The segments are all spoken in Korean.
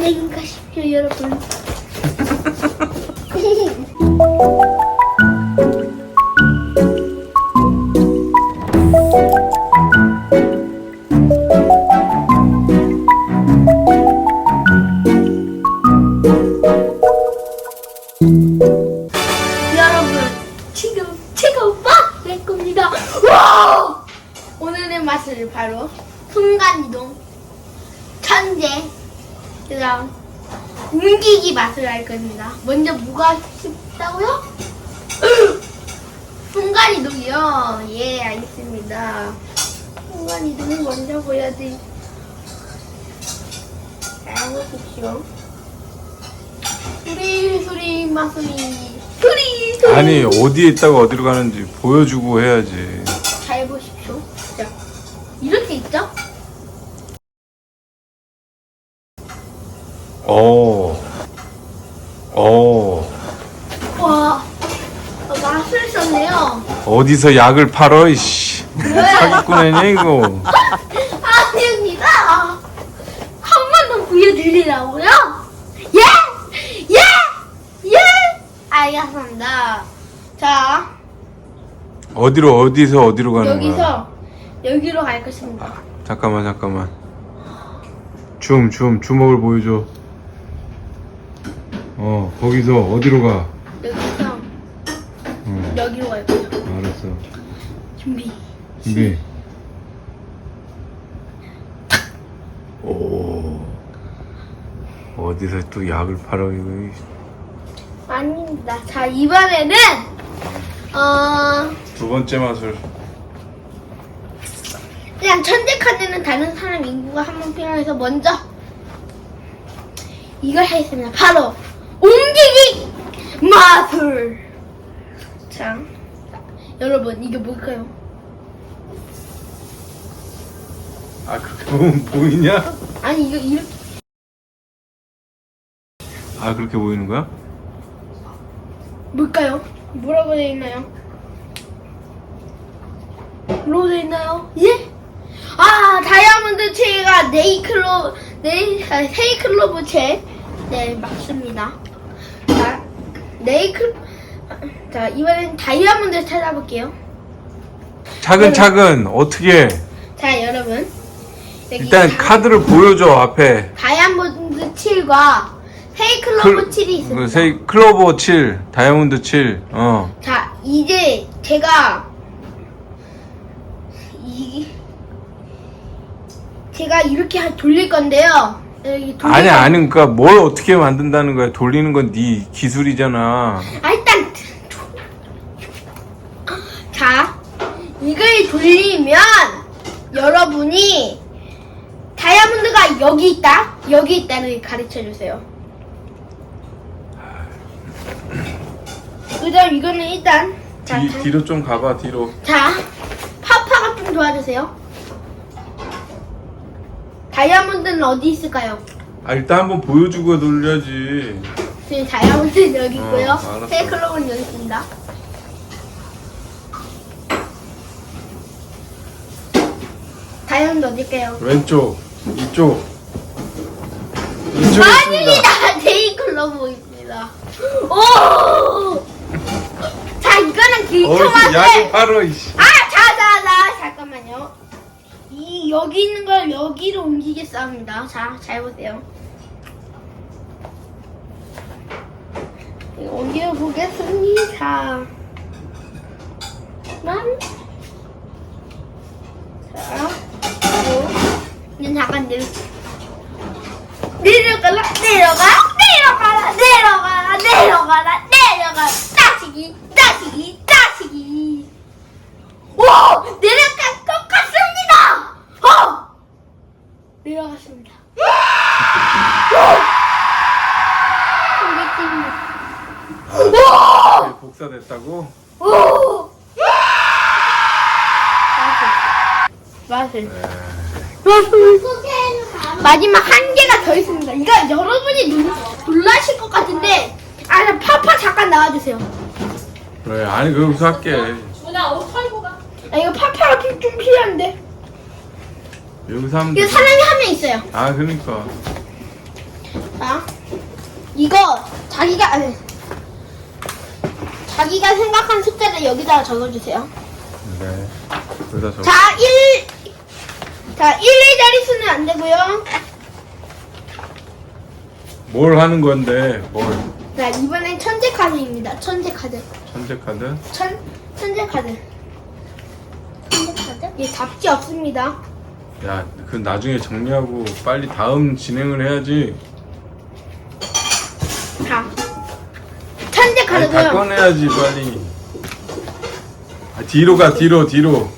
안녕히 가십 움직이 맛을 할 겁니다. 먼저 뭐가 싶다고요? 순간이동이요. 예, 알겠습니다. 순간이동 먼저 보여드리. 잘 보십시오. 수리 수리 마수리 수리 수리 아니 어디에 있다가 어디로 가는지 보여주고 해야지. 잘 보십시오. 자, 이렇게 있죠? 어. 어. 와, 어, 맛을 썼네요. 어디서 약을 팔어 이씨. 사기꾼 애냐 이거. 아닙니다. 한 번 더 보여드리라고요? 예! 예! 예! 알겠습니다. 자, 어디로 어디서 어디로 가는 거야? 여기서 여기로 갈 것입니다. 잠깐만 잠깐만. 줌줌 주먹을 보여줘. 어 거기서 어디로 가? 여기서 어 여기로 갈 거예요. 알았어. 준비. 준비. 오. 어디서 또 약을 팔어 이거. 아닙니다. 자, 이번에는 어 두 번째 맛을. 그냥 천재 카드는 다른 사람 인구가 한명 필요해서 먼저 이걸 하겠습니다. 바로 옮기기 마술. 자, 여러분 이게 뭘까요? 아 그렇게 보면 보이냐? 아니 이거 이렇게 아 그렇게 보이는 거야? 뭘까요? 뭐라고 되어 있나요? 뭐라고 되어 있나요? 예? 아 다이아몬드 체가 네이클로 네이 아, 세이클로브 체 네 맞습니다. 자 네이클 자 이번엔 다이아몬드 찾아볼게요. 차근차근 어떻게? 자 여러분 일단 카드를 보여줘 앞에. 다이아몬드 7과 세이클로브 7이 있습니다. 그 세이 클로버 7, 다이아몬드 7. 어. 자, 이제 제가 이 제가 이렇게 하- 돌릴 건데요. 여기 아니 건- 아니 그러니까 뭘 어떻게 만든다는 거야? 돌리는 건 네 기술이잖아. 아, 일단 자, 이걸 돌리면 여러분이 다이아몬드가 여기 있다, 여기 있다를 가르쳐 주세요. 그다음 이거는 일단 자, 뒤, 다- 뒤로 좀 가봐 뒤로. 자, 파파가 좀 도와주세요. 다이아몬드는 어디 있을까요? 아 일단 한번 보여주고 돌려야지. 지금 다이아몬드는 여기 있고요. 어, 알았어. 세이클럽은 여기 있습니다. 다이아몬드 어딜까요? 왼쪽, 이쪽. 이쪽에 있습니다. 아닙니다. 세이클럽입니다. 오! 자, 이거는 어디서 길쳐맛을 약을 팔어 이씨. 아, 여기 있는 걸 여기로 옮기겠습니다. 자, 잘 보세요. 옮겨 보겠습니다. 만. 자, 그리고 잠깐 내려. 내려가라, 내려가, 내려가라, 내려가라, 내려가라, 내려가. 따시기, 따시기, 따시기. 오! 내려갈 것 같습니다! 어! 네, 복사됐다고? 맛을. 맛을. 마지막 한 개가 더 있습니다. 이거 여러분이 놀, 놀라실 것 같은데, 아, 나 파파 잠깐 나와주세요. 그래 아니 거기서 할게. 아, 이거 파파가 좀, 좀 필요한데. 여기서 하면 이거 돼. 사람이 한 명 있어요. 아 그러니까. 자, 이거 자기가 아니, 자기가 생각한 숫자를 여기다가 적어주세요. 네. 여기다 적. 자, 1, 자, 1, 2자리 수는 안 되고요. 뭘 하는 건데? 뭘? 자, 이번엔 천재 카드입니다. 천재 카드. 천재 카드? 천, 천재 카드. 천재 카드? 예, 답지 없습니다. 야, 그 나중에 정리하고 빨리 다음 진행을 해야지. 자, 천재 아니, 다 카드고요. 꺼내야지 빨리. 아, 뒤로 가 뒤로 뒤로.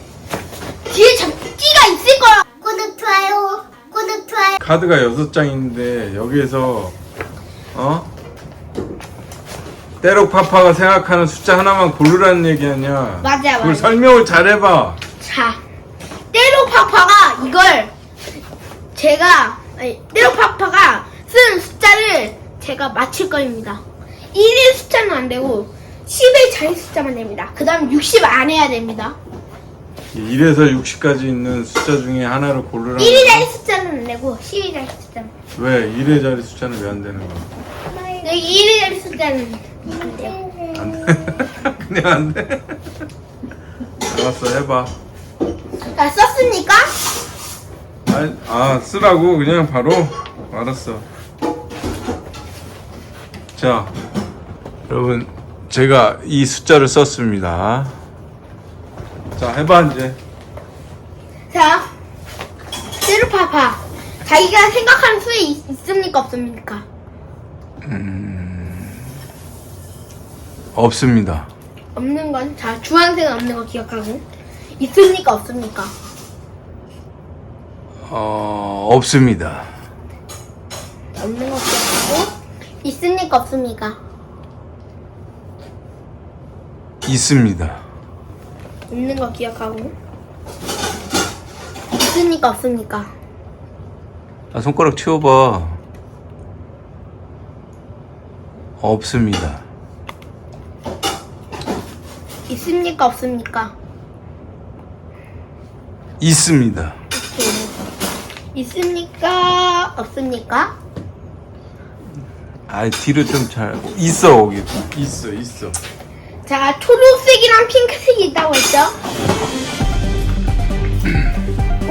뒤에 잡지가 있을 거야. 구독 좋아요 구독 좋아요 카드가 여섯 장인데 여기에서 어? 때록파파가 생각하는 숫자 하나만 고르라는 얘기 아니야. 맞아, 그걸 맞아. 설명을 잘해봐. 자, 이걸 제가 아니, 때로파파가 쓴 숫자를 제가 맞힐 거입니다. 1일 숫자는 안 되고 10의 자리 숫자만 됩니다. 그 다음 60 안 해야 됩니다. 1에서 60까지 있는 숫자 중에 하나를 고르라는 1의 거야. 자리 숫자는 안 되고 10의 자리 숫자는 왜 1의 자리 숫자는 왜 안 되는 거야? 네, 1의 자리 숫자는 안 돼요. 안 돼. 그냥 안 돼. 알았어, 해봐. 자, 썼습니까? 아, 아, 쓰라고 그냥 바로 알았어. 자, 여러분 제가 이 숫자를 썼습니다. 자, 해봐 이제. 자, 때로파파 자기가 생각하는 수에 있, 있습니까 없습니까? 없습니다. 없는 건, 자, 주황색은 없는 거 기억하고. 있습니까, 없습니까? 어, 없습니다. 없는 거 기억하고. 있습니까, 없습니까? 있습니다. 있는 거 기억하고. 있습니까, 없습니까? 아, 손가락 치워봐. 없습니다. 있습니까, 없습니까? 있습니다. 있습니까, 없습니까? 아, 뒤로 좀 잘. 있어, 거기. 있어, 있어. 자, 초록색이랑 핑크색이 있다고 했죠?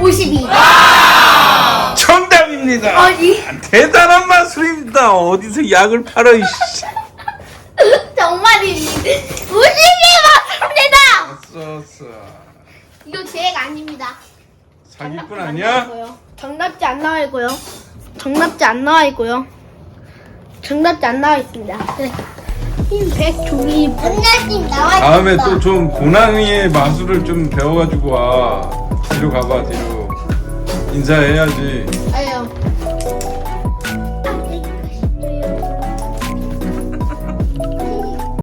52. 정답입니다. 어디? 대단한 마술입니다. 어디서 약을 팔아, 이씨. 정말이니. 52 맞습니다! 썼어. 이거 제가 아닙니다. 사기꾼 아니야? 정답지 안 나와 있고요. 정답지 안 나와 있고요. 정답지 안 나와 있습니다. 네. 흰백 종이 언니님 나와 다음에 또 좀 고난이의 마술을 좀 배워가지고 와. 뒤로 가봐, 뒤로. 인사해야지. 아유